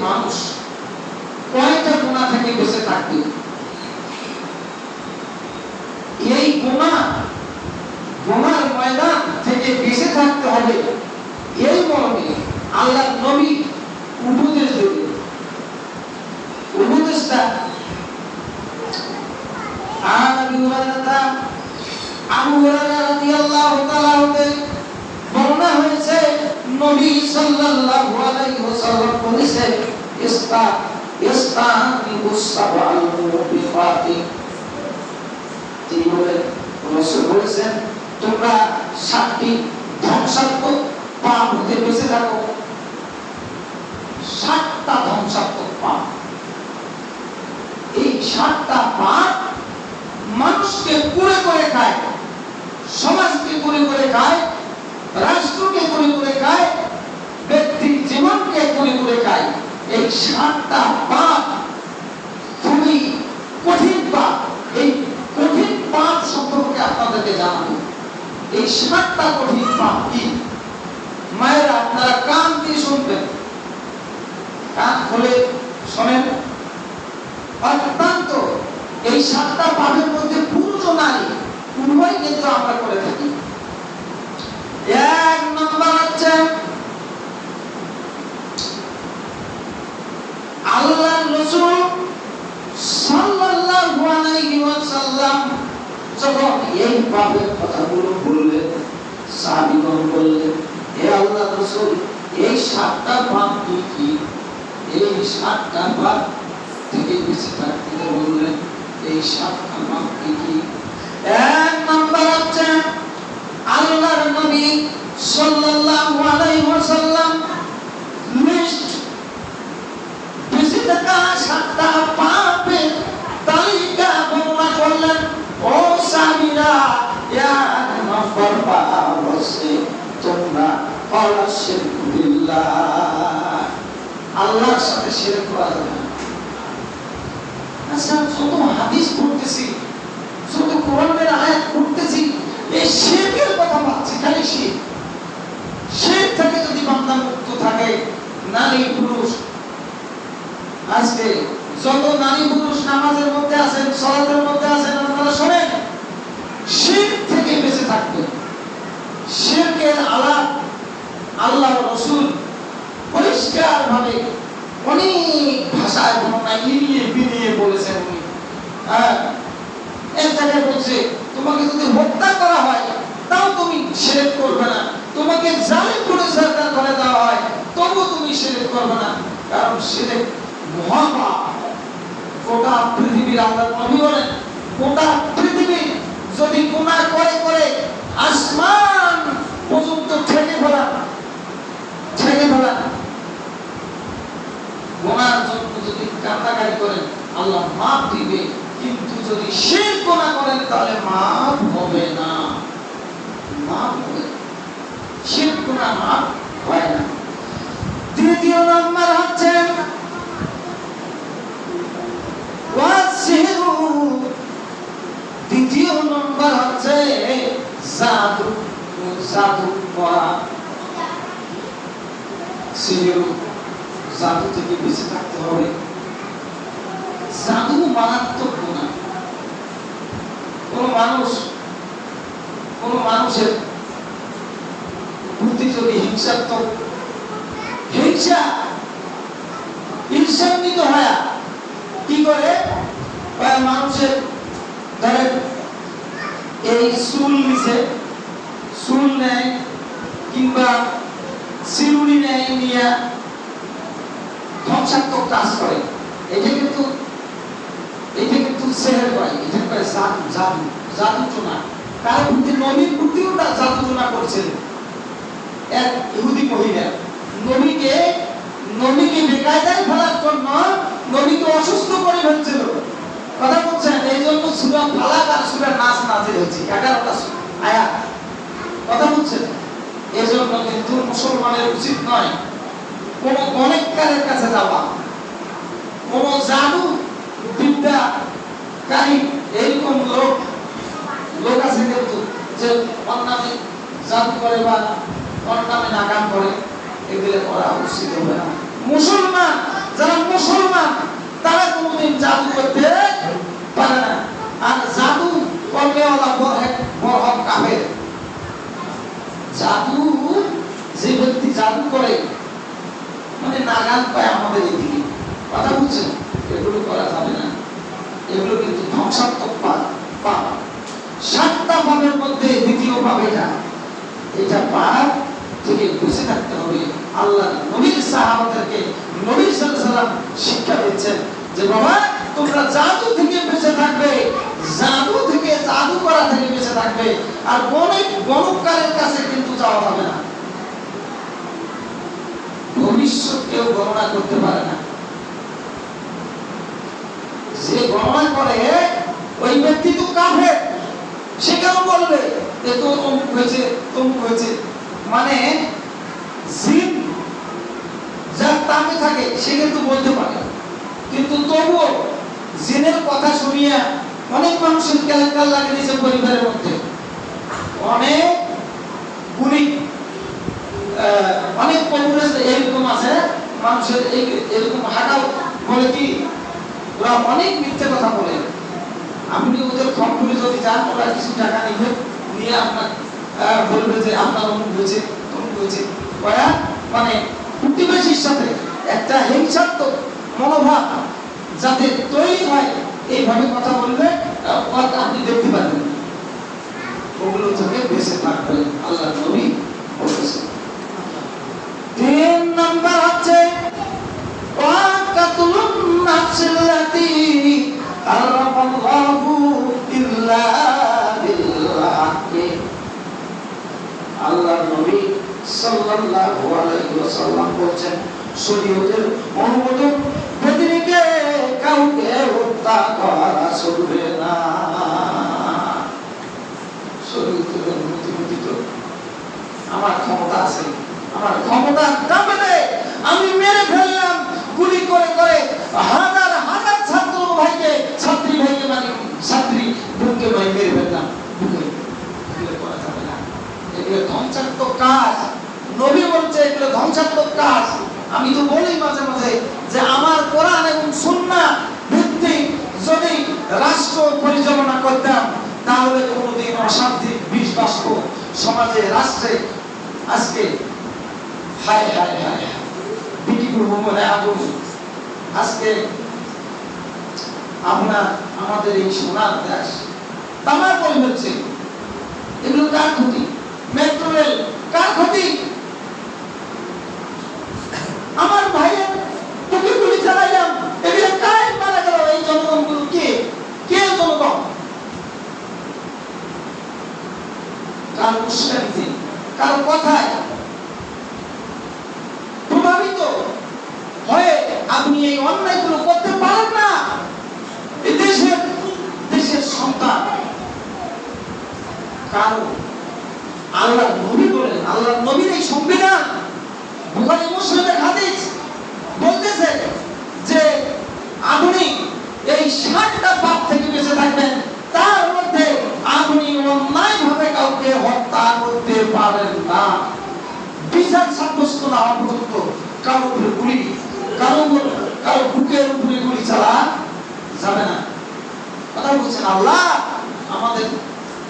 মানুষ, কয়টা গুণা থেকে থাকবে? এই গুণা গুণার ময়দান থেকে বেঁচে থাকতে হবে। এই মর্মে আল্লাহ নবী উপদেশ দেবে উপদেশটা আবু হুরায়রা রাদিয়াল্লাহু তাআলা নবী সাল্লাল্লাহু আলাইহি ওয়াসাল্লাম বলেছে তিনি বলেছেন, তোমরা সাতটি ধ্বংসাত্মক পাপ হতে বেঁচে থাকো। সাতটা ধ্বংসাত্মক পাপ। এই সাতটা পাপ মানুষকে পুরে করে খায়, সমাজকে পুরে করে খায় রাষ্ট্রকে পুরে করে খায়, ব্যক্তির জীবনকে পুরে করে খায়। এই সাতটা পাপ, খুবই কঠিন পাপ। এই কঠিন পাপ সম্পর্কে আপনাদেরকে জানাব। এই সাতটা কঠিন পাপ কি? মায়েরা, আপনারা কান দিয়ে শুনবেন। কান খুলে শোনেন। অত্যন্ত, এই সাতটা পাপের মধ্যে পুরুষ নারী উভয় কিন্তু আমরা করে থাকি এক নম্বর হচ্ছে আল্লাহ রসুল সাল্লাল্লাহু আলাইহি ওয়াসাল্লাম যখন কথাগুলো সাহাবীগণ হে আল্লাহ রসুল, এই সাতটা পাপ কি কি? এই সাতটা পাপ থেকে থাকতে বললেন এই সাতটা পাপ কি কি? এক নম্বর হচ্ছে, আল্লাহর নবী সাল্লাল্লাহু আলাইহি ওয়াসাল্লাম বেঁচে থাকা সাতটা পাপের তালিকা বর্ণনা করলেন ও সামিরা এক নম্বর হচ্ছে তোমরা কলা শিরক বিল্লাহ আল্লাহর সাথে শিরক করা যাবে আচ্ছা যত নারী পুরুষ, আজকে যত নারী পুরুষ নামাজের মধ্যে আছেন, সলাতের মধ্যে আছেন, আপনারা শোনেন শির থেকে বেঁচে থাকবেন শিরকের আলাপ আল্লাহ রসুল পরিষ্কার ভাবে অনেক ভাষায় বর্ণনা ইনিয়ে বিনিয়ে বলেছেন উনি। হ্যাঁ এক জায়গায় বলছে, তোমাকে যদি হত্যা করা হয়, তাও তুমি শিরক করবে না। তোমাকে জালিম করে করে দেওয়া হয়, তবু তুমি শিরক করবে না। কারণ শিরক মহাপাপ। গোটা পৃথিবীর আল্লাহ নবী বলেন, গোটা পৃথিবী যদি গুনাহ করে করে আসমান পর্যন্ত ঠেকে ফেলা ঠেকে ফেলা। গুনার জন্য যদি কান্দাকারি করেন, আল্লাহ মাফ দিবে। কিন্তু যদি শির গুনাহ করেন, তাহলে মাফ হবে না। মাফ হবে। শির গুনাহ মাফ হয় না। দ্বিতীয় নম্বর হচ্ছে ওয়াসিরু দ্বিতীয় নম্বর হচ্ছে জাদু জাদু করা সিহিরু জাদু থেকে বেঁচে থাকতে হবে। জাদু মারাত্মক গুণা। কোন মানুষ, কোন মানুষের বুদ্ধি যদি হিংসাত্মক, হিংসা ঈর্ষান্বিত হয়, কি করে? মানুষের ধরেন, এই চুল নিছে চুল নেয় কিংবা সিরুনি নেয় নিয়ে ধ্বংসাত্মক কাজ করে। এটা কিন্তু এটা কিন্তু সেহের করে এটা করে জাদু জাদু জাদু চোনা তার বুদ্ধি নবীর বুদ্ধিও তার জাদু চোনা করছিলেন এক ইহুদি মহিলা, নবীকে নবীকে বেকায়দায় ফেলার জন্য নবীকে অসুস্থ করে ফেলছিল। কথা বলছেন এই জন্য সুরা ফালাক আর সুরা নাচ নাজিল হয়েছে, এগারোটা আয়া কথা বলছেন এই জন্য কিন্তু মুসলমানের উচিত নয় কোন কাছে যাওয়া। কোন জাদু বিদ্যা কারি এইরকম লোক লোক আছে কিন্তু যে অন্নামে জাদু করে বা অন্নামে নাকাম করে। এগুলো করা উচিত হবে না। মুসলমান, যারা মুসলমান তারা কোনোদিন জাদু করতে পারে না আর জাদু করলেওয়ালা বড় হয় বড় হক কাফের জাদু যে ব্যক্তি জাদু করে। মানে নাগান পায় আমাদের এদিকে। কথা বুঝছেন? এগুলো করা যাবে না। এগুলো কিন্তু ধ্বংসাত্মক পাপ সাতটা পাপের মধ্যে দ্বিতীয় পাপ এটা। এটা পাপ থেকে থাকতে হবে। আল্লাহ নবীর সাহাবাদেরকে নবী সাল্লাল্লাহু শিক্ষা দিচ্ছেন যে, বাবা, তোমরা জাদু থেকে বেঁচে থাকবে। জাদু থেকে জাদু করা থেকে বেঁচে থাকবে। আর অনেক গণকারের কাছে কিন্তু যাওয়া যাবে না। ভবিষ্যৎ কেউ গণনা করতে পারে না। যে গণনা করে, ওই ব্যক্তি তো সে কেন বলবে যে তোর অমুক হয়েছে, তমুক হয়েছে? মানে জিন যার তাকে থাকে, সে কিন্তু বলতে পারে কিন্তু তবুও জিনের কথা শুনিয়া অনেক মানুষের কেলেঙ্কার লাগে নিজের পরিবারের মধ্যে। অনেক গুণী আহ, এরকম আছে, মানুষের এই- এরকম হাঁটাও বলে কি? ওরা অনেক মিথ্যে কথা বলে। আপনি ওদের খবরে যদি যান, ওরা টাকা নিবে, নিয়ে আপনার বলবে যে আপনার অমুক হয়েছে হয়েছে। ওরা মানে প্রতিবেশীর সাথে একটা হিংসাত্মক মনোভাব যাতে তৈরি হয়, এইভাবে কথা বলবে আপনি দেখতে পারবেন। ওগুলো থেকে বেঁচে থাকবেন আল্লাহ নবী বলেছেন। তিন নাম্বার হচ্ছে ওয়াকাতুলুন নাফসিল্লাতি হারামাল্লাহু ইল্লা বিল্লাহি। আল্লাহর নবী সাল্লাল্লাহু আলাইহি ওয়াসাল্লাম বলেন শরীয়তের অনুমোদন ব্যতিরেকে কাউকে হত্যা করা চলবে না। শরীয়তের অনুমতি ব্যতীত আমার ক্ষমতা আছে। আমার ক্ষমতা কাঁপে আমি মেরে ফেললাম, গুলি করে করে হাজার হাজার ছাত্র ভাইকে, ছাত্রী ভাইকে মানে ছাত্রী বুকে ভাই মেরে ফেললাম। ধ্বংসাত্মক কাজ। নবী বলছে, এগুলো ধ্বংসাত্মক কাজ। আমি তো বলি মাঝে মাঝে যে আমার কোরআন এবং সুন্নাহ ভিত্তিক যদি রাষ্ট্র পরিচালনা করতাম, তাহলে কোনোদিন অশান্তি বিষ বাষ্প সমাজে, রাষ্ট্রে আজকে হায় হায় হায় বিটিপুর ভ্রমণে আগুন। আজকে আমরা, আমাদের এই সোনার দেশ। তামার হচ্ছে। এগুলো কার ক্ষতি? মেট্রো রেল কার ক্ষতি আমার ভাইয়ের তোকে গুলি চালাইলাম এগুলো কার মারা গেল এই জনগণগুলো কে কে জনগণ কার উস্কানিতে কার কথায় প্রভাবিত হয়ে আপনি এই অন্যায়গুলো করতে পারেন না এই দেশের দেশের সন্তান কারণ আল্লাহ নবী বলেন, আল্লাহ নবীর এই সংবিধান বুখারী মুসলিমের হাদিস বলতেছে যে আপনি এই ষাটটা পাপ থেকে বেঁচে থাকবেন, তার মধ্যে আপনি অন্যায় ভাবে কাউকে হত্যা করতে পারেন না। বিচার সাব্যস্ত না হওয়া পর্যন্ত কারও উপরে গুলি, কারও কারও বুকের উপরে গুলি চালা যাবে না। কথা বলছেন আল্লাহ? আমাদের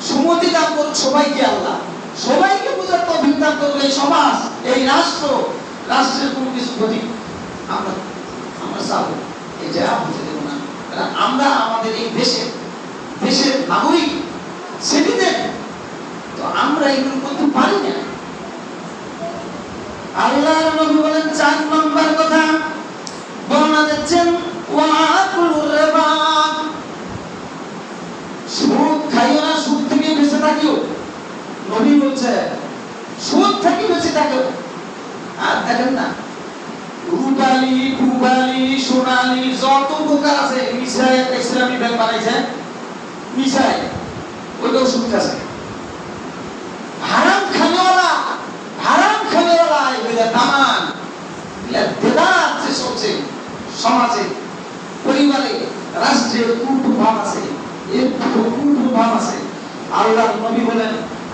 সুমতি দান করুক সবাইকে আল্লাহ। সবাইকে বুঝার তো দান করুক এই সমাজ, এই রাষ্ট্র। রাষ্ট্রের কোনো কিছু ক্ষতি আমরা আমরা চাবো এই যে হতে দেবো না কারণ আমরা আমাদের এই দেশের দেশের নাগরিক, সিটিজেন, তো আমরা এগুলো করতে পারি না। আল্লাহর নবী বলেন, চার নম্বর কথা, বর্ণনা দিচ্ছেন ওয়াকুলুর রিবা সুদ খাইও না সুদ থেকে বেঁচে থাকিও নবী বলছে, সুদ থেকে বেঁচে থাকিও আর দেখেন না রুপালি পুবালি সোনালি, যত আছে মিশাই ইসলামী ব্যাংক বানাইছে মিশাই ওইটাও সুদ আছে। হারাম হারাম তামান সমাজে, পরিবারে রাষ্ট্রে কুপ্রভাব আছে, এর আছে। আল্লাহর নবী বলেন,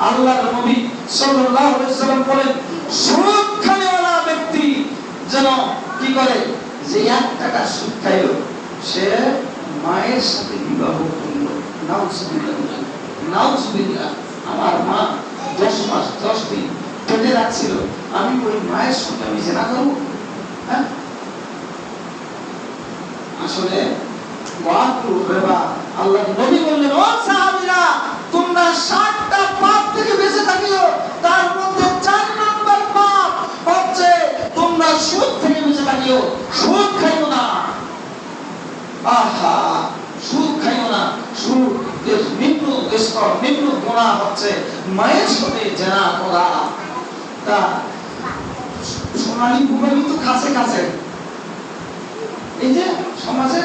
আল্লাহর নবী সাল্লাল্লাহু আলাইহি সাল্লাম বলেন সুদ খানেওয়ালা ব্যক্তি যেন কি করে? যে এক টাকা সুদ খাইল, সে মায়ের সাথে বিবাহ করল। নাউজুবিল্লাহ নাউজুবিল্লাহ, আমার মা দশ মাস, দশ দিন পেটে রাখছিল। আমি ওই মায়ের সঙ্গে আমি জেনা করব? হ্যাঁ? আসলে আল্লাহ নবী বললেন, ও সাহাবীরা তোমরা ষাটটা পাপ থেকে বেঁচে থাকিও, তার মধ্যে চার নম্বর পাপ হচ্ছে তোমরা সুদ থেকে বেঁচে থাকিও, সুদ খাইও না। আহা, সুদ খাইও না। সুদ নিম্ন স্তর নিম্ন গোনা হচ্ছে মায়ের সাথে জেনা করা। তা, সোনালী ভূমি তো কাছে কাছে এই যে সমাজে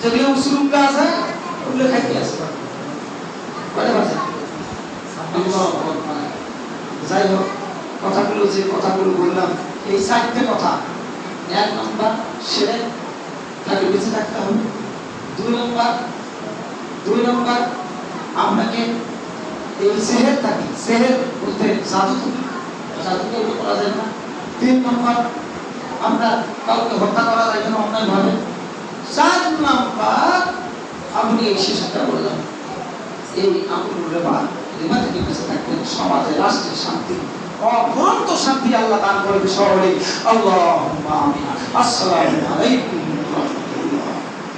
যে নিয়ম সুরুঙ্গা আছে ওগুলো খাইতে আছে কয়টা বাজে আল্লাহু আকবার। যাই হোক কথাগুলো যে কথাগুলো বললাম, এই চারটে কথা, এক নম্বর সেরে তাকে বেঁচে থাকতে হবে, দুই নম্বর দুই নম্বর আপনাকে এই সেহের থাকি, সেহের বলতে জাদু জাদুকে ওগুলো করা যায় না। তিন নম্বর আমরা কাউকে হত্যা করা যায় না অন্যায় ভাবে চার নাম্বার, আপনি এই শিশুটা বললাম এই আমুল রেবা রেবা থেকে বেঁচে থাকবেন সমাজে, রাষ্ট্রের শান্তি। অফুরন্ত শান্তি আল্লাহ দান করবে সকলে আল্লাহ আসসালামু আলাইকুম।